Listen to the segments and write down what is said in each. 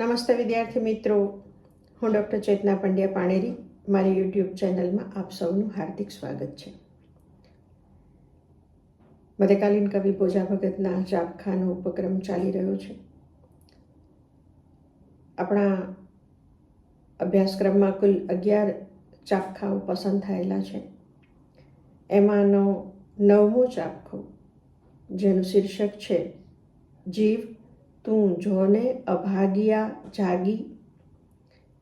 નમસ્તે વિદ્યાર્થી મિત્રો. હું ડૉક્ટર ચેતના પંડ્યા પાણેરી. મારી યુટ્યુબ ચેનલમાં આપ સૌનું હાર્દિક સ્વાગત છે. મધ્યકાલીન કવિ ભોજા ભગતના ચાપખાનો ઉપક્રમ ચાલી રહ્યો છે. આપણા અભ્યાસક્રમમાં કુલ અગિયાર ચાપખાઓ પસંદ થયેલા છે. એમાંનો નવમો ચાપખો, જેનું શીર્ષક છે, જીવ તું જોને અભાગ્યા જાગી.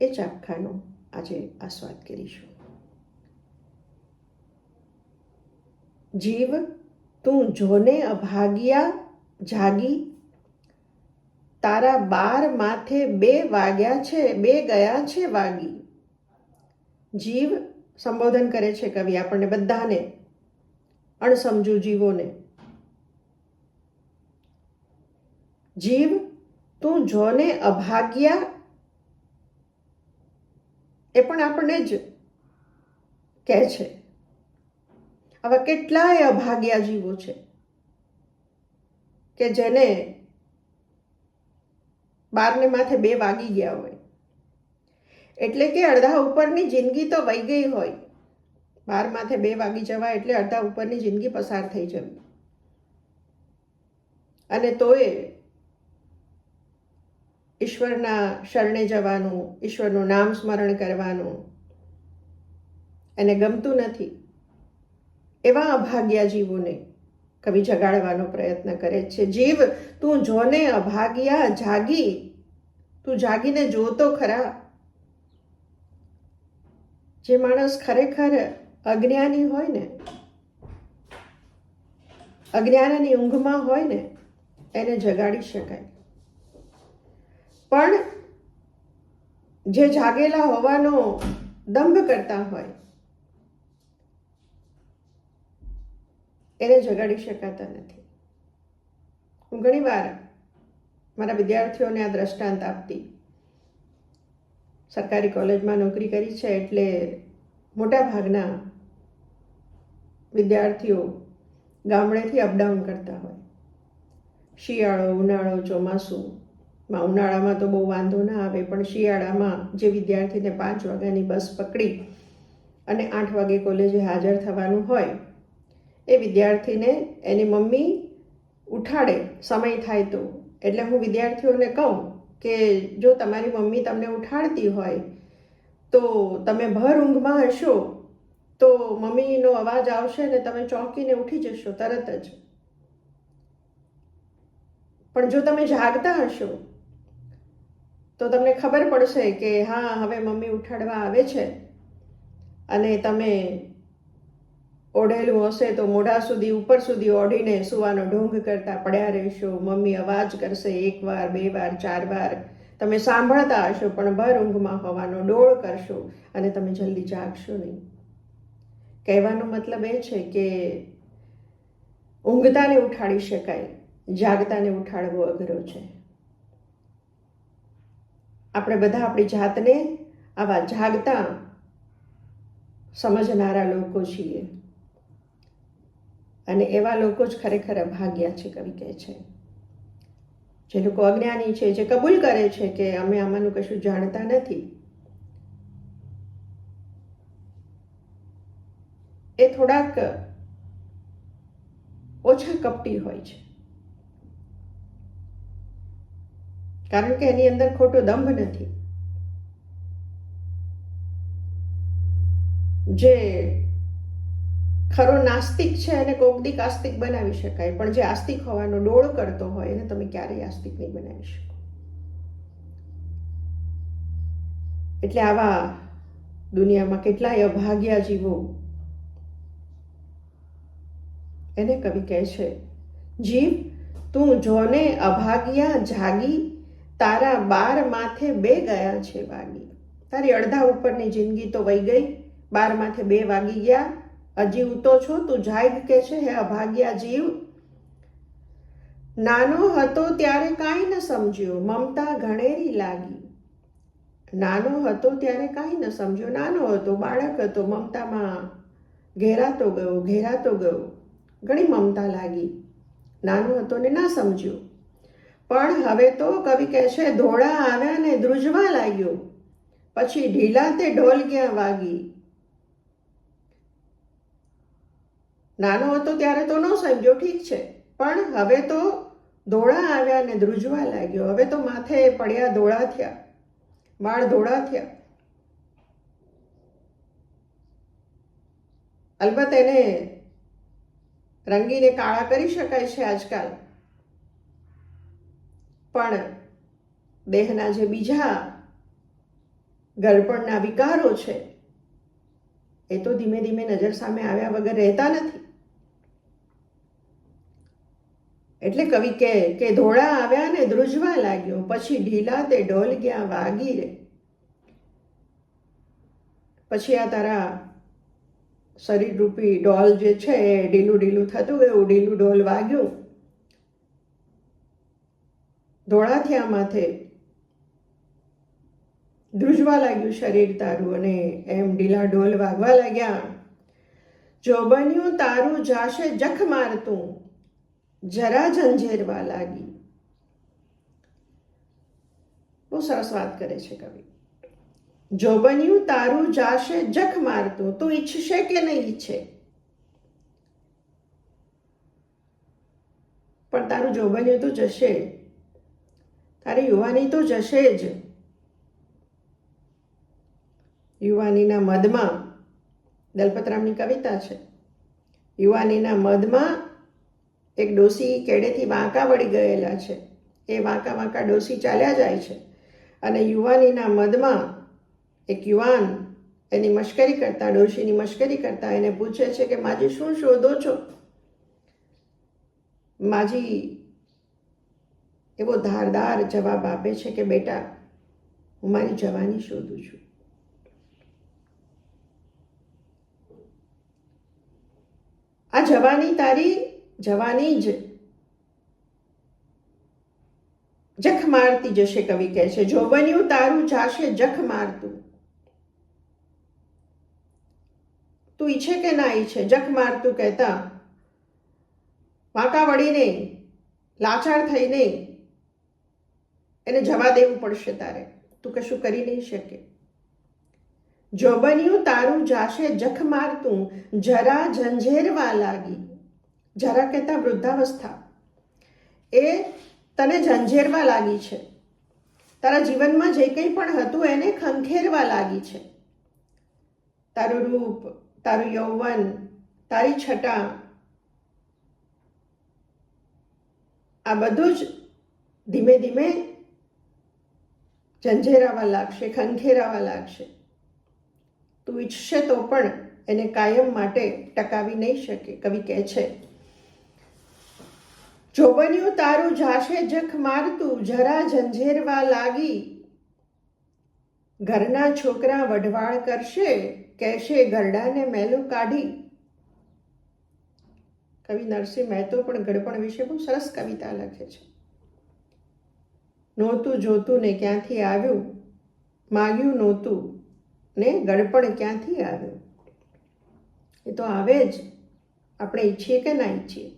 એ ચાખાનો આજે આસ્વાદ કરીશું. જીવ, તું જોને અભાગ્યા જાગી. તારા બાર માથે બે વાગ્યા છે, બે ગયા છે વાગી. જીવ સંબોધન કરે છે કવિ આપણને બધાને, અણસમજુ જીવોને. જીવ તું જોને અભાગ્યા એ પણ આપણને જ કહે છે. આવા કેટલાય અભાગ્યા જીવો છે કે જેને બારને માથે બે વાગી ગયા હોય. એટલે કે અડધા ઉપરની જિંદગી તો વહી ગઈ હોય. બાર માથે બે વાગી જવાય એટલે અડધા ઉપરની જિંદગી પસાર થઈ જવી. અને તોય ઈશ્વરના શરણે જવાનું, ઈશ્વરનું નામ સ્મરણ કરવાનું, એને ગમતું નથી. એવા અભાગ્યા જીવોને કવિ જગાડવાનો પ્રયત્ન કરે છે. જીવ, તું જોને અભાગ્યા જાગી, તું જાગીને જોતો ખરા. જે માણસ ખરેખર અજ્ઞાની હોય ને, અજ્ઞાનની ઊંઘમાં હોય ને, એને જગાડી શકાય. પણ જે જાગેલા હોવાનો દંભ કરતા હોય, એને જગાડી શકાતા નથી. હું ઘણીવાર મારા વિદ્યાર્થીઓને આ દ્રષ્ટાંત આપતી. સરકારી કોલેજમાં નોકરી કરી છે એટલે મોટા ભાગના વિદ્યાર્થીઓ ગામડેથી અપડાઉન કરતા હોય. શિયાળો, ઉનાળો, ચોમાસું માં ઉનાળામાં તો બહુ વાંધો ના આવે, પણ શિયાળામાં જે વિદ્યાર્થીને પાંચ વાગ્યાની બસ પકડી અને આઠ વાગે કોલેજે હાજર થવાનું હોય, એ વિદ્યાર્થીને એની મમ્મી ઉઠાડે, સમય થાય તો. એટલે હું વિદ્યાર્થીઓને કહું કે જો તમારી મમ્મી તમને ઉઠાડતી હોય, તો તમે ભર ઊંઘમાં હશો, તો મમ્મીનો અવાજ આવશે ને તમે ચોંકીને ઉઠી જશો તરત જ. પણ જો તમે જાગતા હશો તો તમને ખબર પડશે કે હા, હવે મમ્મી ઉઠાડવા આવે છે અને તમે ઓઢેલું હશે તો મોઢા સુધી, ઉપર સુધી ઓઢીને સુવાનો ઢોંગ કરતા પડ્યા રહેશો. મમ્મી અવાજ કરશે એક વાર, બે વાર, ચાર વાર. તમે સાંભળતા હશો, પણ ભર ઊંઘમાં હોવાનો ડોળ કરશો અને તમે જલ્દી જાગશો નહીં. કહેવાનો મતલબ એ છે કે ઊંઘતાને ઉઠાડી શકાય, જાગતાને ઉઠાડવો અઘરો છે. આપણે બધા આપણી જાતને આવા જાગતા સમજનારા લોકો છીએ. અને એવા લોકો જ ખરેખર અભાગ્યા છે કવિ કહે છે. જે લોકો અજ્ઞાની છે, જે કબૂલ કરે છે કે અમે આમાંનું કશું જાણતા નથી. એ થોડાક ઓછા કપટી હોય છે. કારણ કે એની અંદર ખોટો દંભ નથી. જે ખરો નાસ્તિક છે એને કોકદીક આસ્તિક બનાવી શકાય, પણ જે આસ્તિક હોવાનો ડોળ કરતો હોય એને તમે ક્યારેય આસ્તિક નહીં બનાવી શકો. એટલે આવા દુનિયામાં કેટલાય અભાગ્યા જીવો એને કવિ કહે છે, જીવ, તું જોને અભાગ્યા જાગી તારા બાર માથે બે ગયા છે વાગી. તારી અડધા ઉપરની જિંદગી તો વહી ગઈ. બાર માથે બે વાગી ગયા. અજીવતો છો, તું જાગ કે છે હે અભાગ્યા જીવ? નાનો હતો ત્યારે કાંઈ ન સમજ્યો. મમતા ઘણેરી લાગી. નાનો હતો ત્યારે કાંઈ ન સમજ્યો. નાનો હતો, બાળક હતો, મમતામાં ઘેરાતો ગયો ઘેરાતો ગયો. ઘણી મમતા લાગી. નાનો હતો ને ના સમજ્યો. પણ હવે તો કવિ કહે છે, ધોળા આવ્યા ને ધ્રુજવા લાગ્યો. પછી ઢીલા તે ઢોલ ક્યાં વાગી? નાનો હતો ત્યારે તો ન સમજ્યો, ઠીક છે. પણ હવે તો ધોળા આવ્યા ને ધ્રુજવા લાગ્યો. હવે તો માથે પડ્યા ધોળા થયા. વાળ ધોળા થયા. અલબત્ત એને રંગીને કાળા કરી શકાય છે આજકાલ. પણ દેહના જે બીજા ગળપણના વિકારો છે, એ તો ધીમે ધીમે નજર સામે આવ્યા વગર રહેતા નથી. એટલે કવિ કહે કે ધોળા આવ્યા ને ધ્રુજવા લાગ્યો, પછી ઢીલા તે ઢોલ ગયા વાગી રે. પછી આ તારા શરીરરૂપી ડોલ જે છે એ ઢીલું ઢીલું થતું ગયું, ઢીલું ઢોલ વાગ્યું. ધોળા થયા માથે ધ્રુજવા લાગ્યું શરીર તારું અને એમ ઢીલા ઢોલ વાગવા લાગ્યા. જો બન્યું તારું જાશે જખ મારતું. જરા ઝંઝેરવા લાગી. બહુ સરસ વાત કરે છે કવિ. જો બન્યું તારું જાશે જખ મારતું. તું ઈચ્છશે કે નહીં ઈચ્છે? પણ તારું જો બન્યું તો જશે. તારી યુવાની તો જશે જ. યુવાનીના મદમાં દલપતરામની કવિતા છે. યુવાનીના મદમાં એક ડોસી કેડેથી વાંકા વળી ગયેલા છે. એ વાંકા વાંકા ડોસી ચાલ્યા જાય છે. અને યુવાનીના મદમાં એક યુવાન એની મશ્કરી કરતા ડોશીની મશ્કરી કરતા એને પૂછે છે કે, માજી શું શોધો છો? માજી એવો ધારદાર જવાબ આપે છે કે, બેટા, હું મારી જવાની શોધું છું. આ જવાની તારી જવાની જ જખ મારતી જશે, કવિ કહે છે. જો બન્યું તારું જાશે જખ મારતું. તું ઈચ્છે કે ના ઈચ્છે? જખ મારતું કહેતા. વાંકા વળીને, લાચાર થઈને એને જવા દેવું પડશે તારે. તું કશું કરી નહીં શકે. જો બન્યું તારું જાશે જખ મારતું, જરા ઝંઝેરવા લાગી. જરા કહેતા વૃદ્ધાવસ્થા. એ તને ઝંઝેરવા લાગી છે. તારા જીવનમાં જે કંઈ પણ હતું એને ખંખેરવા લાગી છે. તારું રૂપ, તારું યૌવન, તારી છટા, આ બધું જ ધીમે ધીમે ઝંઝેરાવા લાગશે, ખંખેરાવા લાગશે. તું ઈચ્છશે તો પણ એને કાયમ માટે ટકાવી નહીં શકે, કવિ કહે છે. જો બન્યું તારું જાશે જખ મારતું, જરા ઝંઝેરવા લાગી. ઘરના છોકરા વઢવાળ કરશે, કહેશે ગરડાને મેલું કાઢી. કવિ નરસિંહ મહેતો પણ ગડપણ વિશે બહુ સરસ કવિતા લખે છે. નહોતું જોતું ને ક્યાંથી આવ્યું? માગ્યું નહોતું ને ગડપણ ક્યાંથી આવ્યું? એ તો આવે જ. આપણે ઈચ્છીએ કે ના ઈચ્છીએ?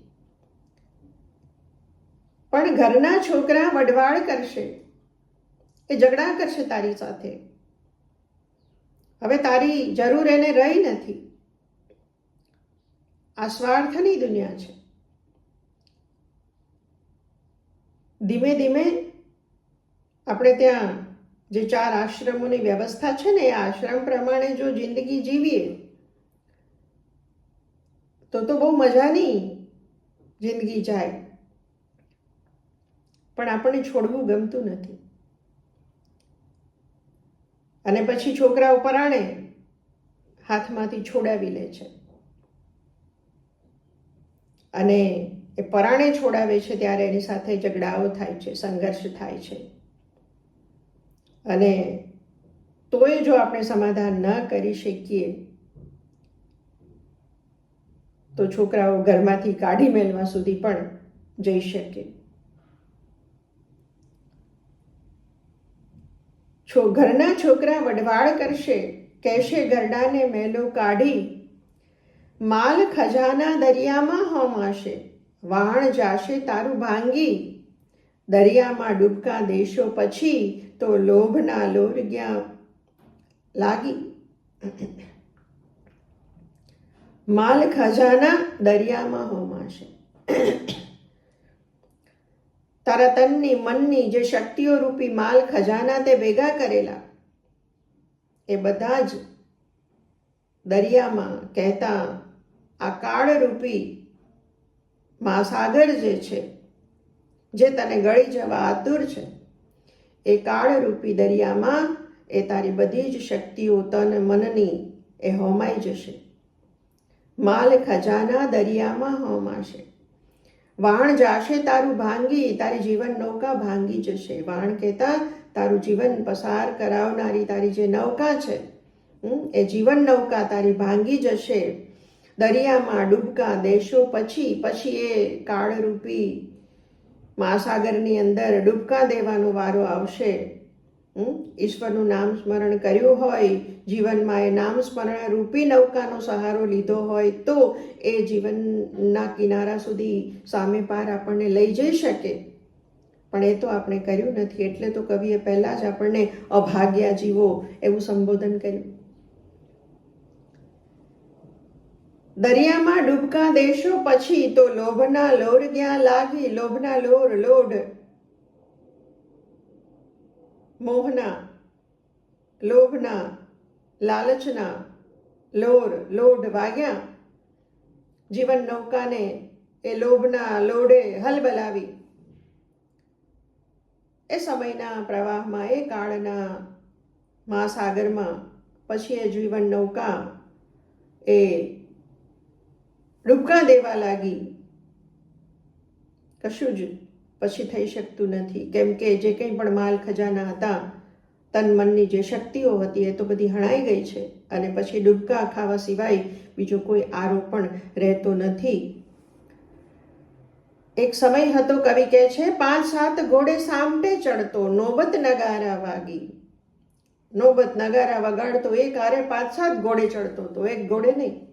પણ ઘરના છોકરા વડવાળ કરશે. એ ઝઘડા કરશે તારી સાથે. હવે તારી જરૂર એને રહી નથી. આ સ્વાર્થની દુનિયા છે. ધીમે ધીમે આપણે ત્યાં જે ચાર આશ્રમોની વ્યવસ્થા છે ને, એ આશ્રમ પ્રમાણે જો જિંદગી જીવીએ, તો તો બહુ મજાની જિંદગી જાય. પણ આપણને છોડવું ગમતું નથી. અને પછી છોકરાઓ પરાણે હાથમાંથી છોડાવી લે છે. અને એ પરાણે છોડાવે છે ત્યારે એની સાથે ઝઘડાઓ થાય છે, સંઘર્ષ થાય છે. અને તોય જો આપણે સમાધાન ન કરી શકીએ, તો છોકરાઓ ઘરમાંથી કાઢી મેળવા સુધી પણ જઈ શકે. છો, ઘરના છોકરા વડવાળ કરશે, કહેશે, ગરડાને મેલો કાઢી, માલ ખજાના દરિયામાં હોમાશે વાણ જાશે તારું ભાંગી, દરિયામાં ડૂબકા દેશો પછી તો લોભના લોરગ્યા લાગી. માલ ખજાના દરિયામાં હોમાશે. તારા તનની મનની જે શક્તિઓ રૂપી માલ ખજાના તે ભેગા કરેલા, એ બધા જ દરિયામાં કહેતા આ કાળરૂપી મહાસાગર જે છે, જે તને ગળી જવા આતુર છે. એ કાળરૂપી દરિયામાં એ તારી બધી જ શક્તિઓ તન મનની એ હોમાઈ જશે. માલ ખજાના દરિયામાં હોમાશે. વાણ જાશે તારું ભાંગી, તારી જીવન નૌકા ભાંગી જશે. વાણ કહેતા, તારું જીવન પસાર કરાવનારી તારી જે નૌકા છે એ જીવન નૌકા તારી ભાંગી જશે. દરિયામાં ડૂબકા દેશો પછી પછી એ કાળરૂપી મહાસાગરની અંદર ડૂબકા દેવાનો વારો આવશે. ઈશ્વરનું નામ સ્મરણ કર્યું હોય, જીવનમાં એ નામ સ્મરણ રૂપી નૌકાનો સહારો લીધો હોય, તો એ જીવનના કિનારા સુધી સામે પાર આપણને લઈ જઈ શકે. પણ એ તો આપણે કર્યું નથી. એટલે તો કવિએ પહેલાં જ આપણને અભાગ્યા જીવો એવું સંબોધન કર્યું. દરિયામાં ડૂબકા દેશો પછી તો લોભના લોર ગયા લાગી, લોભના લોર લોઢ મોહના, લોભના, લાલચના લોર લોઢ વાગ્યા. જીવન નૌકાને એ લોભના લોઢે હલબલાવી એ સમયના પ્રવાહમાં, એ કાળના મહાસાગરમાં, પછી એ જીવન નૌકા એ ડૂબકા દેવા લાગી. કશું જ પછી થઈ શકતું નથી. કેમ કે જે કંઈ પણ માલ ખજાના હતા, તન મનની જે શક્તિઓ હતી એ તો બધી હણાઈ ગઈ છે. અને પછી ડૂબકા ખાવા સિવાય બીજો કોઈ આરો પણ રહેતો નથી. એક સમય હતો કવિ કહે છે, પાંચ સાત ઘોડે સામટે ચડતો, નોબત નગારા વાગી. નોબત નગારા વગાડતો એક આરે પાંચ સાત ઘોડે ચડતો તો એક ઘોડે નહીં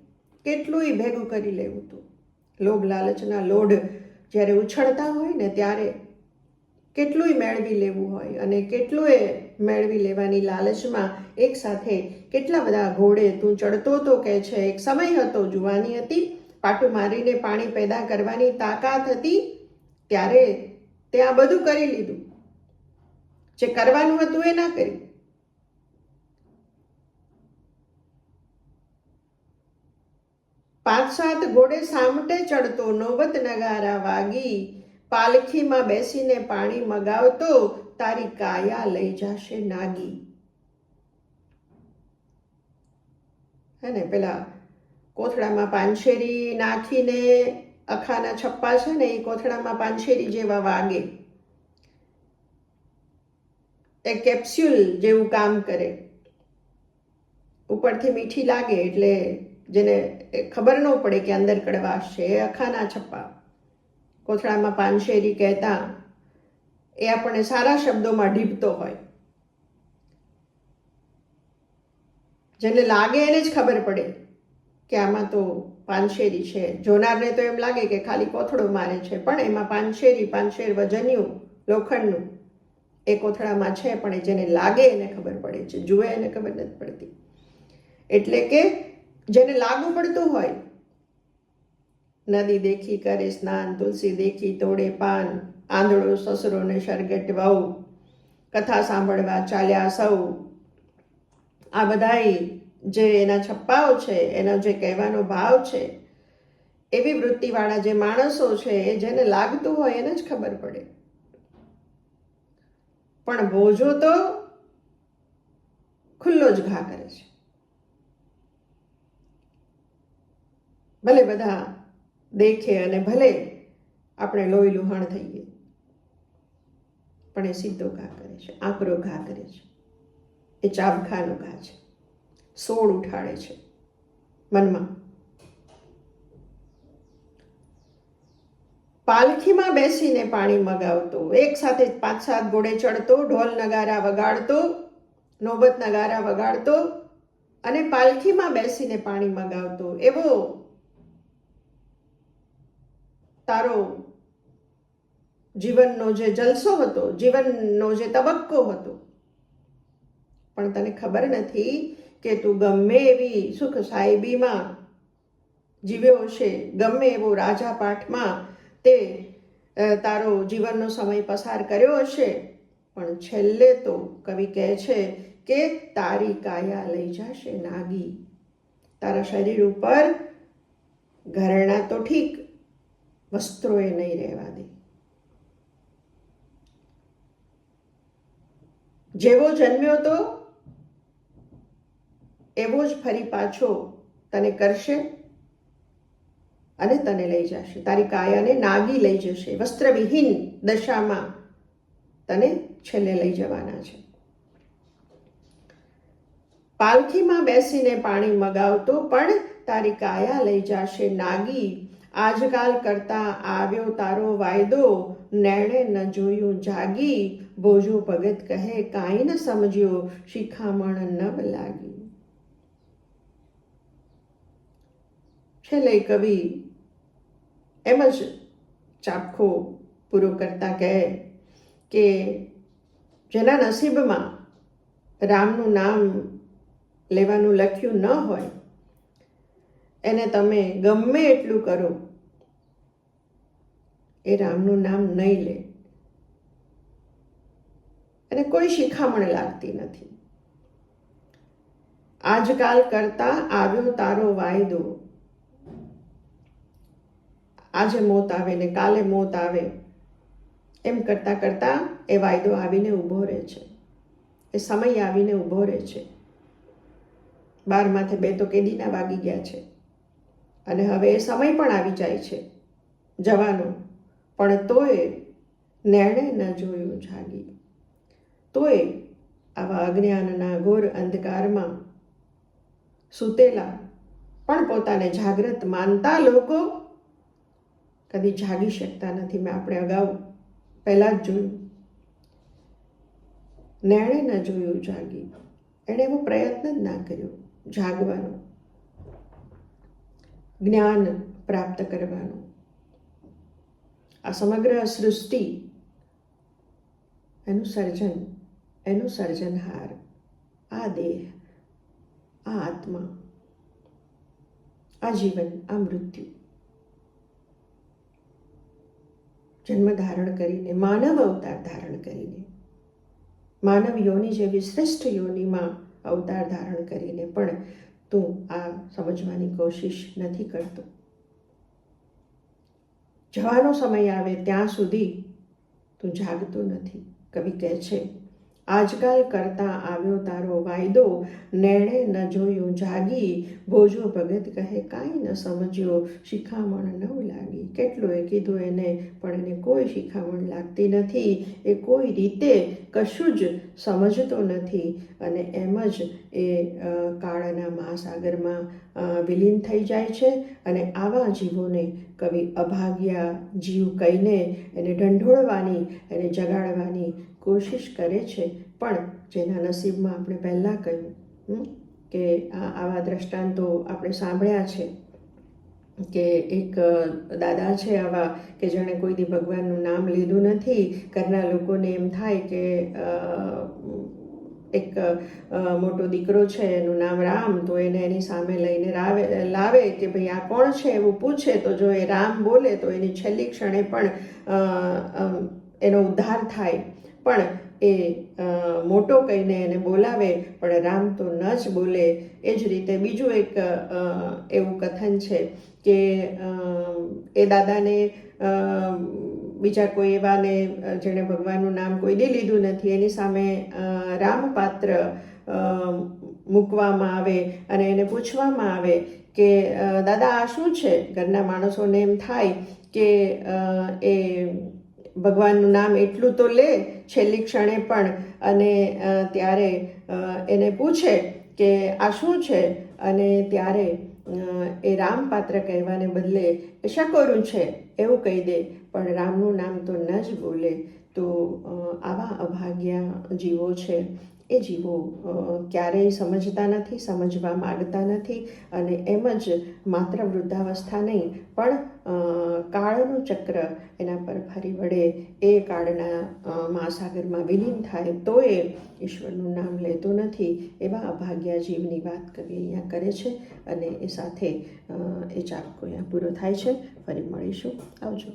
કેટલુંય ભેગું કરી લેવું હતું લોભ લાલચના લોઢ જ્યારે ઉછળતા હોય ને ત્યારે કેટલુંય મેળવી લેવું હોય અને કેટલુંય મેળવી લેવાની લાલચમાં એકસાથે કેટલા બધા ઘોડે તું ચડતો તો કે છે, એક સમય હતો, જુવાની હતી, પાટું મારીને પાણી પેદા કરવાની તાકાત હતી, ત્યારે તે આ બધું કરી લીધું. જે કરવાનું હતું એ ના કર્યું. પાંચ સાત ઘોડે સામટે ચડતો નોબત નગારા વાગી. પાલખીમાં બેસીને પાણી મગાવતો તારી કાયા લઈ જશે નાગી. હે ને, પેલા કોથળામાં પાનશેરી નાખીને અખાના છપ્પા છે ને, એ કોથળામાં પાનશેરી જેવા વાગે. એ કેપ્સ્યુલ જેવું કામ કરે. ઉપરથી મીઠી લાગે એટલે જેને ખબર ન પડે કે અંદર કડવાશ છે એ અખાના છપ્પા. કોથળામાં પાનશેરી કહેતા, એ આપણને સારા શબ્દોમાં ઢીપતો હોય. જેને લાગે એને જ ખબર પડે કે આમાં તો પાનશેરી છે. જોનારને તો એમ લાગે કે ખાલી કોથળો મારે છે, પણ એમાં પાનશેરી, પાનશેર વજન્યું, લોખંડનું, એ કોથળામાં છે, પણ એ જેને લાગે એને ખબર પડે છે, જુએ એને ખબર નથી પડતી. એટલે કે જેને લાગુ પડતું હોય. નદી દેખી કરે સ્નાન, તુલસી દેખી તોડે પાન, આંધળો સસરો ને શરગટ વહુ કથા સાંભળવા ચાલ્યા સૌ. આ બધાય જે એના છપ્પાઓ છે, એનો જે કહેવાનો ભાવ છે, એવી વૃત્તિવાળા જે માણસો છે, એ જેને લાગતું હોય એને જ ખબર પડે. પણ બોજો તો ખુલ્લો જ ઘા કરે છે. ભલે બધા દેખે અને ભલે આપણે લોહી લુહાણ થઈએ. પણ એ સીધો ઘા કરે છે, આકરો ઘા કરે છે. એ ચાબખાનો ઘા છે. સોળ ઉઠાડે છે મનમાં. પાલખીમાં બેસીને પાણી મગાવતો, એક સાથે પાંચ સાત ઘોડે ચડતો, ઢોલ નગારા વગાડતો, નોબત નગારા વગાડતો અને પાલખીમાં બેસીને પાણી મગાવતો. એવો તારો જીવનનો જે જલસો હતો, જીવનનો જે તબક્કો હતો. પણ તને ખબર નથી કે તું ગમે એવી સુખ સાહેબીમાં જીવ્યો હશે, ગમે એવો રાજા પાઠમાં તે તારો જીવનનો સમય પસાર કર્યો હશે. પણ છેલ્લે તો કવિ કહે છે કે તારી કાયા લઈ જશે નાગી. તારા શરીર ઉપર ઘરેણા તો ઠીક વસ્ત્રોએ નહીં રહેવા દે જેવો જન્મ્યો તો એવો જ ફરી પાછો તને કરશે અને તને લઈ જશે તારી કાયાને નાગી લઈ જશે વસ્ત્રવિહીન દશામાં તને છેલ્લે લઈ જવાના છે પાલખીમાં બેસીને પાણી મગાવતો પણ તારી કાયા લઈ જશે નાગી આજકાલ કરતા આવ્યો તારો વાયદો નેણે ન જોયું જાગી ભોજો ભગત કહે, કાંઈ ન સમજ્યો, શિખામણ નવ લાગી. છેલ્લે કવિ એમ જ ચાપખો પૂરો કરતા કહે કે, જેના નસીબમાં રામનું નામ લેવાનું લખ્યું ન હોય એને તમે ગમે એટલું કરો, એ રામનું નામ નહીં લે. અને કોઈ શિખામણ લાગતી નથી. આજકાલ કરતા આવ્યો તારો વાયદો. આજે મોત આવે ને કાલે મોત આવે, એમ કરતા કરતા એ વાયદો આવીને ઊભો રહે છે. એ સમય આવીને ઊભો રહે છે. બાર માથે બે તો કેદીના વાગી ગયા છે. અને હવે એ સમય પણ આવી જાય છે જવાનો. પણ તોય નેણે ન જોયું જાગી. તોય આવા અજ્ઞાનના ઘોર અંધકારમાં સૂતેલા પણ પોતાને જાગ્રત માનતા લોકો કદી જાગી શકતા નથી. મેં આપણે અગાઉ પહેલાં જ જોયું. નેણે ન જોયું જાગી. એણે એવો પ્રયત્ન જ ના કર્યો જાગવાનો. જ્ઞાન પ્રાપ્ત કરવાનું. આ સમગ્ર સૃષ્ટિ એનું સર્જન, એનું સર્જનહાર, આ દેહ, આ આત્મા, આ જીવન, આ મૃત્યુ. જન્મ ધારણ કરીને, માનવ અવતાર ધારણ કરીને માનવ યોની જેવી શ્રેષ્ઠ યોનિમાં અવતાર ધારણ કરીને પણ તું આ સમજવાની કોશિશ નથી કરતો. જવાનો સમય આવે ત્યાં સુધી તું જાગતો નથી. કવિ કહે છે, આજકાલ કરતા આવ્યો તારો વાયદો, નેણે ન જોયું જાગી. ભોજો ભગત કહે, કાંઈ ન સમજ્યો, શિખામણ ન લાગી. કેટલું એ કીધું એને, પણ એને કોઈ શિખામણ લાગતી નથી. એ કોઈ રીતે કશું જ સમજતો નથી. અને એમ જ એ કાળાના મહાસાગરમાં વિલીન થઈ જાય છે અને આવા જીવોને કવિ અભાગ્યા જીવ કહીને એને ઢંઢોળવાની, એને જગાડવાની કોશિશ કરે છે. પણ જેના નસીબમાં આપણે પહેલાં કહ્યું કે આવા દ્રષ્ટાંતો આપણે સાંભળ્યા છે કે એક દાદા છે આવા કે જેણે કોઈ દી ભગવાનનું નામ લીધું નથી. ઘરના લોકોને એમ થાય કે એક મોટો દીકરો છે, એનું નામ રામ, તો એને એની સામે લઈને રાવે, લાવે કે ભાઈ આ કોણ છે એવું પૂછે, તો જો એ રામ બોલે, તો એની છેલ્લી ક્ષણે પણ એનો ઉદ્ધાર થાય. પણ એ મોટો કહીને એને બોલાવે, પણ રામ તો ન જ બોલે. એ જ રીતે બીજું એક એવું કથન છે કે એ દાદાને બીજા કોઈ એવાને જેણે ભગવાનનું નામ કોઈ દે લીધું નથી. એની સામે રામપાત્ર મૂકવામાં આવે અને એને પૂછવામાં આવે કે દાદા, આ શું છે? ઘરના માણસોને એમ થાય કે એ ભગવાનનું નામ એટલું તો લે છેલ્લી ક્ષણે પણ અને ત્યારે એને પૂછે કે, આ શું છે? અને ત્યારે એ રામપાત્ર કહેવાને બદલે શકોરું છે, એવું કહી દે. પણ રામનું નામ તો ન જ બોલે. તો આવા અભાગ્યા જીવો છે. એ જીવો ક્યારેય સમજતા નથી, સમજવા માગતા નથી અને એમ જ માત્ર વૃદ્ધાવસ્થા નહીં, પણ કાળનું ચક્ર એના પર ફરી વળે. એ કાળના મહાસાગરમાં વિલીન થાય તો એ ઈશ્વરનું નામ લેતો નથી એવા અભાગ્યા જીવની વાત કવિ અહીંયા કરે છે અને એ સાથે એ ચાપકો અહીંયા પૂરો થાય છે. ફરી મળીશું. આવજો.